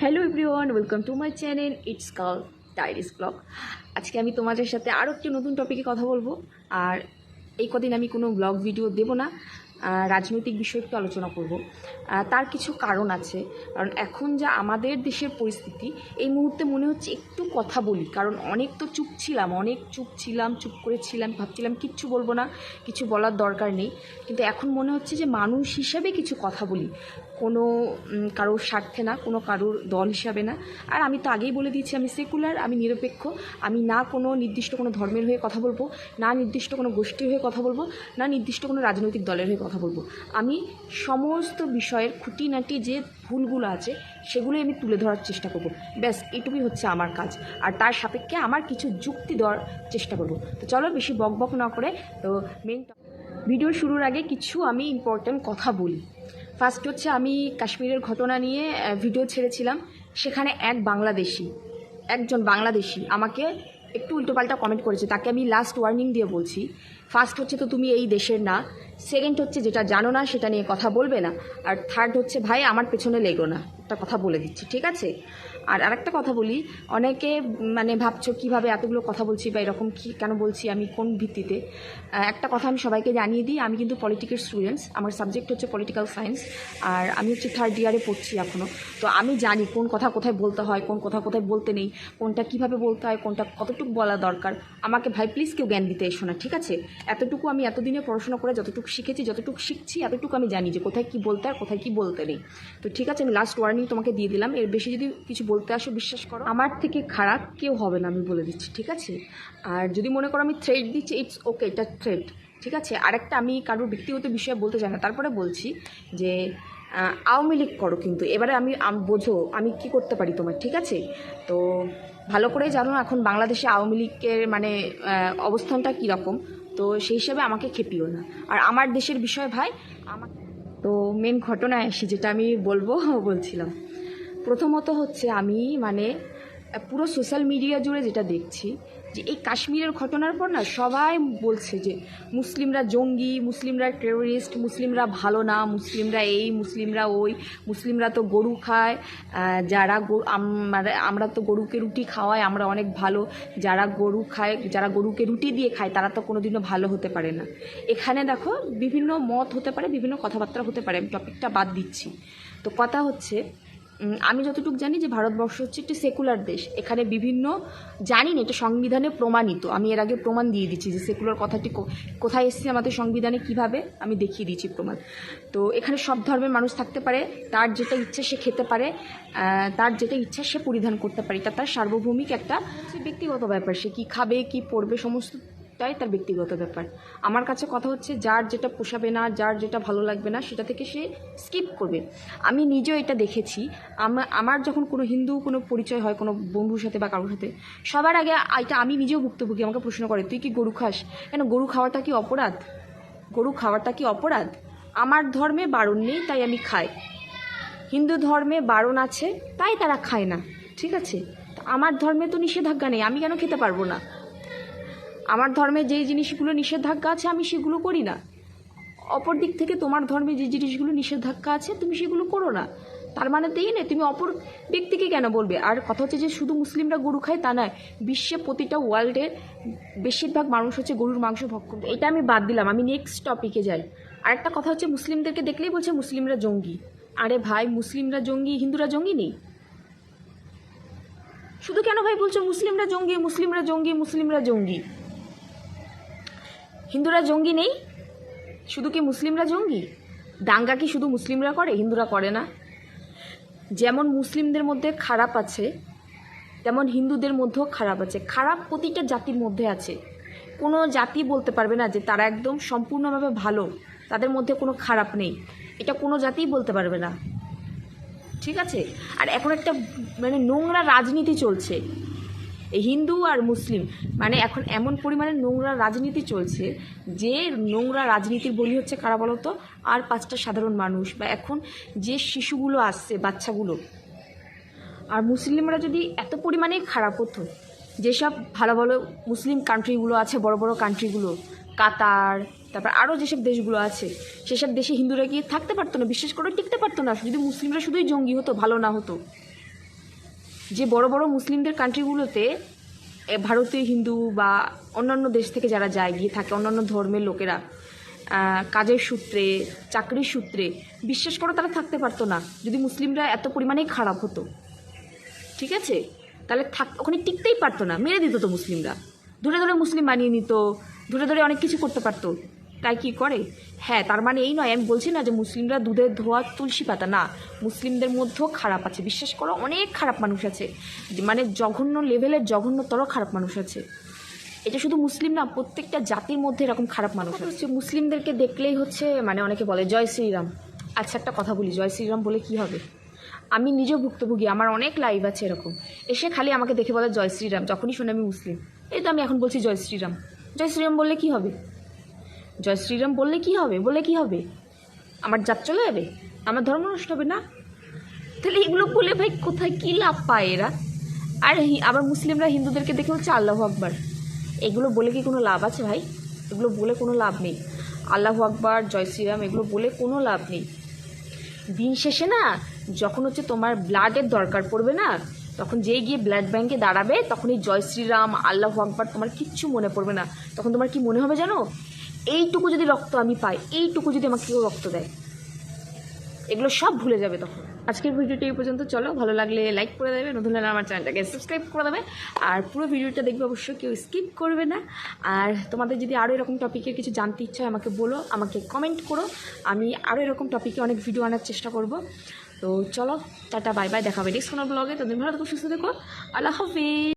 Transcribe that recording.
Hello everyone welcome to my channel it's call diaries blog আজকে আমি তোমাদের সাথে আরও একটি নতুন টপিকে কথা বলব। আর এই কদিন আমি কোনো ব্লগ ভিডিও দেব না। রাজনৈতিক বিষয়ে একটু আলোচনা করব। তার কিছু কারণ আছে। কারণ এখন যা আমাদের দেশের পরিস্থিতি, এই মুহূর্তে মনে হচ্ছে একটু কথা বলি। কারণ অনেক তো চুপ ছিলাম, অনেক চুপ ছিলাম, চুপ করেছিলাম ভাবছিলাম কিচ্ছু বলব না, কিছু বলার দরকার নেই। কিন্তু এখন মনে হচ্ছে যে মানুষ হিসাবে কিছু কথা বলি। কোনো কারোর স্বার্থে না, কোনো কারোর দল হিসাবে না। আর আমি তো আগেই বলে দিয়েছি, আমি সেকুলার, আমি নিরপেক্ষ, আমি না কোনো নির্দিষ্ট কোনো ধর্মের হয়ে কথা বলব, না নির্দিষ্ট কোনো গোষ্ঠীর হয়ে কথা বলব, না নির্দিষ্ট কোনো রাজনৈতিক দলের হয়ে কথা বলব। আমি সমস্ত বিষয়ের খুঁটিনাটি যে ভুলগুলো আছে, সেগুলোই আমি তুলে ধরার চেষ্টা করব। ব্যাস, এটুকুই হচ্ছে আমার কাজ। আর তার সাপেক্ষে আমার কিছু যুক্তি দেওয়ার চেষ্টা করব। তো চলো বেশি বক বক না করে, তো মেন ভিডিও শুরুর আগে কিছু আমি ইম্পর্ট্যান্ট কথা বলি। ফার্স্ট হচ্ছে আমি কাশ্মীরের ঘটনা নিয়ে ভিডিও ছেড়েছিলাম। সেখানে এক বাংলাদেশি, একজন বাংলাদেশি আমাকে একটু উল্টোপাল্টা কমেন্ট করেছে। তাকে আমি লাস্ট ওয়ার্নিং দিয়ে বলছি। ফার্স্ট হচ্ছে তো তুমি এই দেশের না। সেকেন্ড হচ্ছে যেটা জানো না, সেটা নিয়ে কথা বলবে না। আর থার্ড হচ্ছে, ভাই, আমার পেছনে লেগো না। একটা কথা বলে দিচ্ছি, ঠিক আছে? আর আরেকটা কথা বলি, অনেকে মানে ভাবছ কীভাবে এতগুলো কথা বলছি বা এরকম কি কেন বলছি আমি, কোন ভিত্তিতে? একটা কথা আমি সবাইকে জানিয়ে দিই, আমি কিন্তু পলিটিক্যাল স্টুডেন্টস আমার সাবজেক্ট হচ্ছে পলিটিক্যাল সায়েন্স আর আমি হচ্ছে থার্ড ইয়ারে পড়ছি এখনও তো আমি জানি কোন কথা কোথায় বলতে হয়, কোন কথা কোথায় বলতে নেই, কোনটা কীভাবে বলতে হয়, কোনটা কতটুকু বলা দরকার। আমাকে ভাই প্লিজ কেউ জ্ঞান দিতে এসো না, ঠিক আছে? এতটুকু আমি এতদিনে পড়াশোনা করে যতটুকু শিখেছি, যতটুকু শিখছি, এতটুকু আমি জানি যে কোথায় কি বলতে আর কোথায় কি বলতে নেই। তো ঠিক আছে, আমি লাস্ট ওয়ার্নিং তোমাকে দিয়ে দিলাম, এর বেশি যদি কিছু বলতে আসো বিশ্বাস করো। আমার থেকে খারাপ কেউ হবে না, আমি বলে দিচ্ছি, ঠিক আছে? আর যদি মনে করো আমি থ্রেড দিচ্ছি ইটস ওকে এটা থ্রেড ঠিক আছে? আরেকটা আমি কারোর ব্যক্তিগত বিষয়ে বলতে চাই না, তারপরে বলছি যে আওয়ামী লীগ করো কিন্তু, এবারে আমি বোঝো, আমি কি করতে পারি তোমার, ঠিক আছে? তো ভালো করে জানো এখন বাংলাদেশে আওয়ামী লীগের মানে অবস্থানটা কীরকম, তো সেই হিসাবে আমাকে খেপিও না। আর আমার দেশের বিষয় ভাই আমাকে তো মেন ঘটনায় আসি যেটা আমি বলব, বলছিলাম। প্রথমত হচ্ছে আমি মানে পুরো সোশ্যাল মিডিয়া জুড়ে যেটা দেখছি, যে এই কাশ্মীরের ঘটনার পর না সবাই বলছে যে মুসলিমরা জঙ্গি, মুসলিমরা টেরোরিস্ট মুসলিমরা ভালো না, মুসলিমরা এই, মুসলিমরা ওই, মুসলিমরা তো গরু খায় যারা গরু আমরা তো গরুকে রুটি খাওয়াই, আমরা অনেক ভালো, যারা গরু খায়, যারা গরুকে রুটি দিয়ে খায়, তারা তো কোনোদিনও ভালো হতে পারে না। এখানে দেখো বিভিন্ন মত হতে পারে, বিভিন্ন কথাবার্তা হতে পারে, আমি টপিকটা বাদ দিচ্ছি। তো কথা হচ্ছে আমি যতটুকু জানি যে ভারতবর্ষ হচ্ছে একটি সেকুলার দেশ। এখানে বিভিন্ন, জানি না, এটা সংবিধানে প্রমাণিত। আমি এর আগে প্রমাণ দিয়ে দিচ্ছি যে সেকুলার কথাটি কোথায় এসেছে, আমাদের সংবিধানে কীভাবে, আমি দেখিয়ে দিচ্ছি প্রমাণ। তো এখানে সব ধর্মের মানুষ থাকতে পারে, তার যেটা ইচ্ছে সে খেতে পারে তার যেটা ইচ্ছা সে পরিধান করতে পারে। এটা তার সার্বভৌমিক একটা ব্যক্তিগত ব্যাপার। সে কী খাবে, কি পড়বে, সমস্ত তাই তার ব্যক্তিগত ব্যাপার। আমার কাছে কথা হচ্ছে, যার যেটা পোষাবে না, যার যেটা ভালো লাগবে না, সেটা থেকে সে স্কিপ করবে। আমি নিজেও এটা দেখেছি। আমা- আমার যখন কোনো হিন্দু, কোনো পরিচয় হয়, কোনো বন্ধুর সাথে বা কারোর সাথে, সবার আগে এটা আমি নিজেও ভুক্তভোগী, আমাকে প্রশ্ন করে, তুই কি গরু খাস? কেন, গরু খাওয়াটা কি অপরাধ? গরু খাওয়াটা কি অপরাধ? আমার ধর্মে বারণ নেই, তাই আমি খাই। হিন্দু ধর্মে বারণ আছে, তাই তারা খায় না। ঠিক আছে? আমার ধর্মে তো নিষেধাজ্ঞা নেই, আমি কেন খেতে পারব না? আমার ধর্মে যেই জিনিসগুলো নিষেধাজ্ঞা আছে, আমি সেগুলো করি না। অপর দিক থেকে তোমার ধর্মে যে জিনিসগুলো নিষেধাজ্ঞা আছে, তুমি সেগুলো করো না। তার মানে তো নয়, তুমি অপর ব্যক্তিকে কেন বলবে? আর কথা হচ্ছে যে শুধু মুসলিমরা গরু খায় তা নয় বিশ্বে প্রতিটা ওয়ার্ল্ডের বেশিরভাগ মানুষ হচ্ছে গরুর মাংস ভক্ষণ। এটা আমি বাদ দিলাম, আমি নেক্সট টপিকে যাই। আরেকটা কথা হচ্ছে, মুসলিমদেরকে দেখলেই বলছে মুসলিমরা জঙ্গি। আরে ভাই, মুসলিমরা জঙ্গি, হিন্দুরা জঙ্গি নেই? শুধু কেন ভাই বলছো মুসলিমরা জঙ্গি মুসলিমরা জঙ্গি মুসলিমরা জঙ্গি? হিন্দুরা জঙ্গি নেই? শুধু কি মুসলিমরা জঙ্গি? দাঙ্গা কি শুধু মুসলিমরা করে? হিন্দুরা করে না। যেমন মুসলিমদের মধ্যে খারাপ আছে, তেমন হিন্দুদের মধ্যেও খারাপ আছে। খারাপ প্রতিটা জাতির মধ্যে আছে। কোনো জাতি বলতে পারবে না যে তারা একদম সম্পূর্ণভাবে ভালো। তাদের মধ্যে কোনো খারাপ নেই। এটা কোনো জাতিই বলতে পারবে না। ঠিক আছে? আর এখন একটা মানে নোংরা রাজনীতি চলছে। এই হিন্দু আর মুসলিম মানে এখন এমন পরিমাণে নোংরা রাজনীতি চলছে যে নোংরা রাজনীতির বলি হচ্ছে কারা বলতো? আর পাঁচটা সাধারণ মানুষ। বা এখন যে শিশুগুলো আসছে, বাচ্চাগুলো, আর মুসলিমরা যদি এত পরিমাণে খারাপ হতো, যেসব ভালো ভালো মুসলিম কান্ট্রিগুলো আছে, বড় বড় কান্ট্রিগুলো কাতার, তারপর আরও যেসব দেশগুলো আছে, সেসব দেশে হিন্দুরা গিয়ে থাকতে পারতো না? বিশ্বাস করে, টিকতে পারতো না। যদি মুসলিমরা শুধুই জঙ্গি হতো, ভালো না হতো। যে বড় বড় মুসলিমদের কান্ট্রিগুলোতে ভারতীয় হিন্দু বা অন্যান্য দেশ থেকে যারা যায়, গিয়ে থাকে, অন্যান্য ধর্মের লোকেরা কাজের সূত্রে, চাকরির সূত্রে, বিশ্বাস করো তারা থাকতে পারতো না। যদি মুসলিমরা এত পরিমাণেই খারাপ হতো, ঠিক আছে? তাহলে থাক, ওখানে টিকতেই পারতো না, মেরে দিত তো মুসলিমরা। ধরে ধরে মুসলিম বানিয়ে নিত ধরে ধরে অনেক কিছু করতে পারতো। তাই কি করে? হ্যাঁ তার মানে এই নয়, আমি বলছি না যে মুসলিমরা দুধের ধোয়া তুলসী পাতা, না। মুসলিমদের মধ্যেও খারাপ আছে। বিশ্বাস করো, অনেক খারাপ মানুষ আছে। মানে জঘন্য লেভেলের জঘন্যতর খারাপ মানুষ আছে। এটা শুধু মুসলিম না, প্রত্যেকটা জাতির মধ্যে এরকম খারাপ মানুষ আছে। মুসলিমদেরকে দেখলেই হচ্ছে মানে অনেকে বলে, জয় শ্রীরাম। আচ্ছা একটা কথা বলি, জয় শ্রীরাম বলে কি হবে? আমি নিজেও ভুক্তভোগী, আমার অনেক লাইভ আছে এরকম। এসে খালি আমাকে দেখে বলে, জয় শ্রীরাম, যখনই শুনে আমি মুসলিম। এই তো আমি এখন বলছি, জয় শ্রীরাম। জয় শ্রীরাম বললে কি হবে? জয় শ্রীরাম বললে কি হবে? বলে কি হবে? আমার জাত চলে যাবে? আমার ধর্ম নষ্ট হবে না? তাহলে এগুলো বলে ভাই কোথায় কী লাভ পায় এরা? আর আবার মুসলিমরা হিন্দুদেরকে দেখে হচ্ছে আল্লাহ আকবার। এগুলো বলে কি কোনো লাভ আছে ভাই? এগুলো বলে কোনো লাভ নেই। আল্লাহ আকবার, জয় শ্রীরাম, এগুলো বলে কোনো লাভ নেই। দিন শেষে না, যখন হচ্ছে তোমার ব্লাডের দরকার পড়বে না, তখন যেই গিয়ে ব্লাড ব্যাংকে দাঁড়াবে তখন এই জয় শ্রীরাম, আল্লাহ আকবার, তোমার কিচ্ছু মনে পড়বে না। তখন তোমার কি মনে হবে জানো? এইটুকু যদি রক্ত আমি পাই, এইটুকু যদি আমাকে কেউ রক্ত দেয়, এগুলো সব ভুলে যাবে তখন। আজকের ভিডিওটি এই পর্যন্ত, চলো, ভালো লাগলে লাইক করে দেবে, নতুন হলে আমার চ্যানেলটাকে সাবস্ক্রাইব করে দেবে। আর পুরো ভিডিওটা দেখবে অবশ্যই, কেউ স্কিপ করবে না। আর তোমাদের যদি আরও এরকম টপিকের কিছু জানতে ইচ্ছা হয় আমাকে বলো, আমাকে কমেন্ট করো। আমি আরও এরকম টপিকে অনেক ভিডিও আনার চেষ্টা করব। তো চলো, টাটা বাই বাই দেখাবে নেক্সট কোনো ব্লগে তোদের ভালো থেকো, সুস্থ থেকো। আল্লাহ হাফিজ।